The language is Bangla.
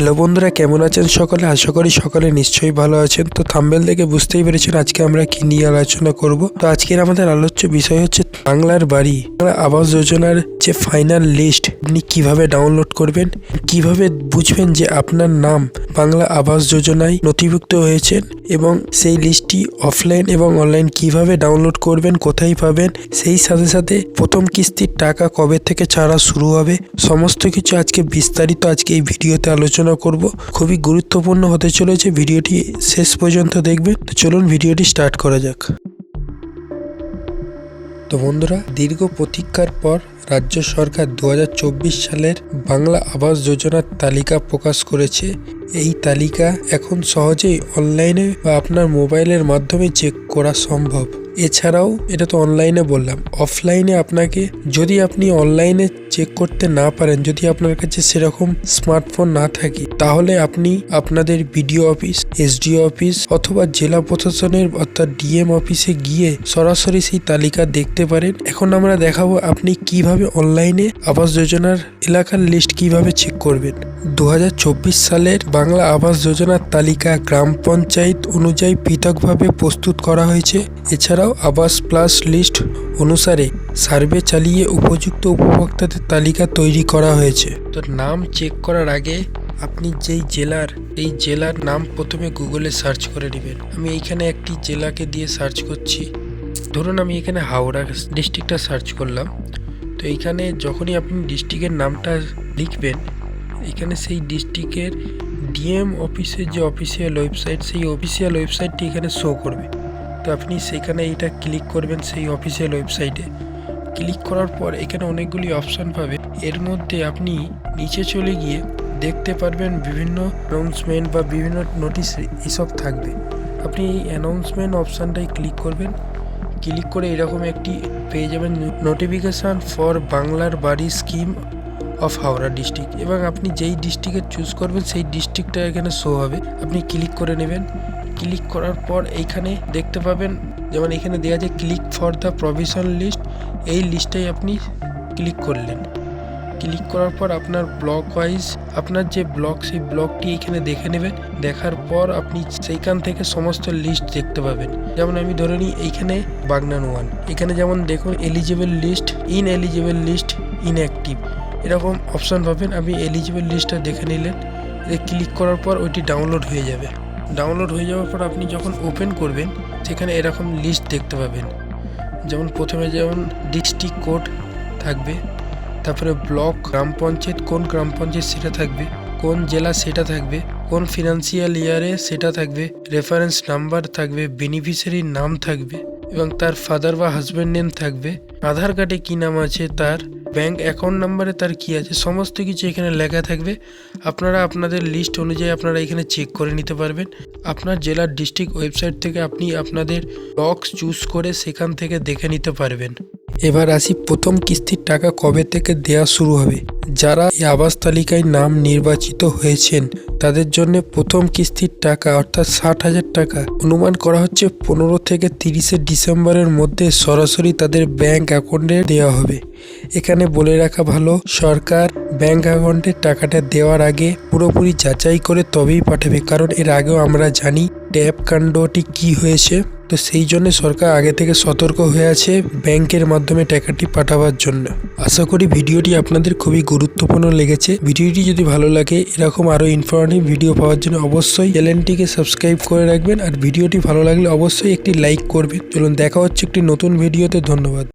হ্যালো বন্ধুরা, কেমন আছেন সকলে? আশা করি সকলে নিশ্চয়ই ভালো আছেন। তো থাম্বেল দেখে বুঝতেই পেরেছেন আজকে আমরা কি নিয়ে আলোচনা করব। তো আজকের আমাদের আলোচ্য বিষয় হচ্ছে বাংলার বাড়ি। বাংলা আবাস যোজনার যে ফাইনাল লিস্ট আপনি কীভাবে ডাউনলোড করবেন? কীভাবে বুঝবেন যে আপনার নাম বাংলা আবাস যোজনায় নথিভুক্ত হয়েছেন এবং সেই লিস্টটি অফলাইন এবং অনলাইন কীভাবে ডাউনলোড করবেন, কোথায় পাবেন? সেই সাথে সাথে প্রথম কিস্তির টাকা কবে থেকে ছাড়া শুরু হবে? সমস্ত কিছু আজকে বিস্তারিত আজকে এই ভিডিওতে আলোচনা করব। খুবই গুরুত্বপূর্ণ হতে চলেছে ভিডিওটি। শেষ পর্যন্ত দেখবেন। তো চলুন ভিডিওটি স্টার্ট করা যাক। তো বন্ধুরা, দীর্ঘ প্রতীক্ষার পর রাজ্য সরকার দু হাজার চব্বিশ সালের বাংলা আবাস যোজনার তালিকা প্রকাশ করেছে। এই তালিকা এখন সহজেই অনলাইনে বা আপনার মোবাইলের মাধ্যমে চেক করা সম্ভব। এছাড়াও, এটা তো অনলাইনে বললাম, অফলাইনে আপনাকে যদি আপনি অনলাইনে চেক করতে না পারেন, যদি আপনার কাছে সেরকম স্মার্টফোন না থাকে, তাহলে আপনি আপনাদের বিডিও অফিস এসডিও অফিস অথবা জেলা প্রশাসনের অর্থাৎ ডিএম অফিসে গিয়ে সরাসরি সেই তালিকা দেখতে পারেন। এখন আমরা দেখাবো আপনি কীভাবে অনলাইনে আবাস যোজনার এলাকার লিস্ট কীভাবে চেক করবেন। দু হাজার চব্বিশ সালের বাংলা আবাস যোজনার তালিকা গ্রাম পঞ্চায়েত অনুযায়ী পৃথকভাবে প্রস্তুত করা হয়েছে। এছাড়াও আবাস প্লাস লিস্ট অনুসারে সার্ভে চালিয়ে উপযুক্ত উপভোক্তাদের তালিকা তৈরি করা হয়েছে। তো নাম চেক করার আগে আপনি যেই জেলার, এই জেলার নাম প্রথমে গুগলে সার্চ করে নেবেন। আমি এইখানে একটি জেলাকে দিয়ে সার্চ করছি। ধরুন আমি এখানে হাওড়া ডিস্ট্রিক্টটা সার্চ করলাম। তো এইখানে যখনই আপনি ডিস্ট্রিক্টের নামটা লিখবেন, এখানে সেই ডিস্ট্রিক্টের ডিএম অফিসের যে অফিসিয়াল ওয়েবসাইট সেই অফিসিয়াল ওয়েবসাইটটি এখানে শো করবে। তো আপনি সেখানে এটা ক্লিক করবেন সেই অফিসিয়াল ওয়েবসাইটে ক্লিক করার পর এখানে অনেকগুলি অপশান পাবে। এর মধ্যে আপনি নিচে চলে গিয়ে দেখতে পারবেন বিভিন্ন অ্যানাউন্সমেন্ট বা বিভিন্ন নোটিশ এসব থাকবে। আপনি এই অ্যানাউন্সমেন্ট অপশানটাই ক্লিক করবেন। ক্লিক করে এরকম একটি পেয়ে যাবেন নোটিফিকেশান ফর বাংলার বাড়ি স্কিম অফ হাওড়া ডিস্ট্রিক্ট এবং আপনি যেই ডিস্ট্রিক্টে চুজ করবেন, সেই ডিস্ট্রিক্টটা এখানে শো হবে। আপনি ক্লিক করে নেবেন। ক্লিক করার পর এইখানে দেখতে পাবেন, যেমন এখানে দেওয়া আছে click for the provision list এই লিস্টটাই আপনি ক্লিক করলেন। ক্লিক করার পর আপনার ব্লক ওয়াইজ আপনার যে ব্লক সেই ব্লকটি এখানে দেখে নেবেন দেখার পর আপনি সেইখান থেকে সমস্ত লিস্ট দেখতে পাবেন। যেমন আমি ধরে নিই এইখানে বাগনান ওয়ান এখানে যেমন দেখুন eligible list ineligible list inactive এরকম অপশান পাবেন আপনি এলিজিবল লিস্টটা দেখে নিলেন। ক্লিক করার পর ওইটি ডাউনলোড হয়ে যাবে। ডাউনলোড হয়ে যাওয়ার পর আপনি যখন ওপেন করবেন, সেখানে এরকম লিস্ট দেখতে পাবেন। যেমন প্রথমে যেমন ডিস্ট্রিক্ট কোড থাকবে, তারপরে ব্লক গ্রাম পঞ্চায়েত, কোন গ্রাম পঞ্চায়েত সেটা থাকবে, কোন জেলা সেটা থাকবে, কোন ফিনান্সিয়াল ইয়ারে সেটা থাকবে রেফারেন্স নাম্বার থাকবে বেনিফিশিয়ারির নাম থাকবে। এবং তার ফাদার বা হাজব্যান্ড নেম থাকবে। আধার কার্ডে কী নাম আছে তার? ব্যাংক অ্যাকাউন্ট নাম্বারে তার কি আছে? সমস্ত কিছু এখানে লেখা থাকবে। আপনারা আপনাদের লিস্ট অনুযায়ী আপনারা এখানে চেক করে নিতে পারবেন। আপনার জেলার ডিস্ট্রিক্ট ওয়েবসাইট থেকে আপনি আপনাদের বক্স চুজ করে সেখান থেকে দেখে নিতে পারবেন। এবার আসি প্রথম কিস্তির টাকা কবে থেকে দেয়া শুরু হবে। যারা এই আবাস তালিকায় নাম নির্বাচিত হয়েছেন, তাদের জন্য প্রথম কিস্তির টাকা অর্থাৎ ষাট হাজার টাকা অনুমান করা হচ্ছে পনেরো থেকে তিরিশে ডিসেম্বরের মধ্যে সরাসরি তাদের ব্যাংক অ্যাকাউন্টে দেওয়া হবে। এখানে বলে রাখা ভালো, সরকার ব্যাংক অ্যাকাউন্টে টাকাটা দেওয়ার আগে পুরোপুরি যাচাই করে তবেই পাঠাবে। কারণ এর আগেও আমরা জানি ট্যাপ কাণ্ডটি কি হয়েছে। তো সেই জন্য সরকার আগে থেকে সতর্ক হয়ে আছে ব্যাংকের মাধ্যমে টাকাটি পাঠাবার জন্য। আশা করি ভিডিওটি আপনাদের খুবই গুরুত্বপূর্ণ লেগেছে। ভিডিওটি যদি ভালো লাগে, এরকম আরও ইনফরমেটিভ ভিডিও পাওয়ার জন্য অবশ্যই চ্যানেলটিকে সাবস্ক্রাইব করে রাখবেন। আর ভিডিওটি ভালো লাগলে অবশ্যই একটি লাইক করবেন। চলুন দেখা হচ্ছে একটি নতুন ভিডিওতে ধন্যবাদ।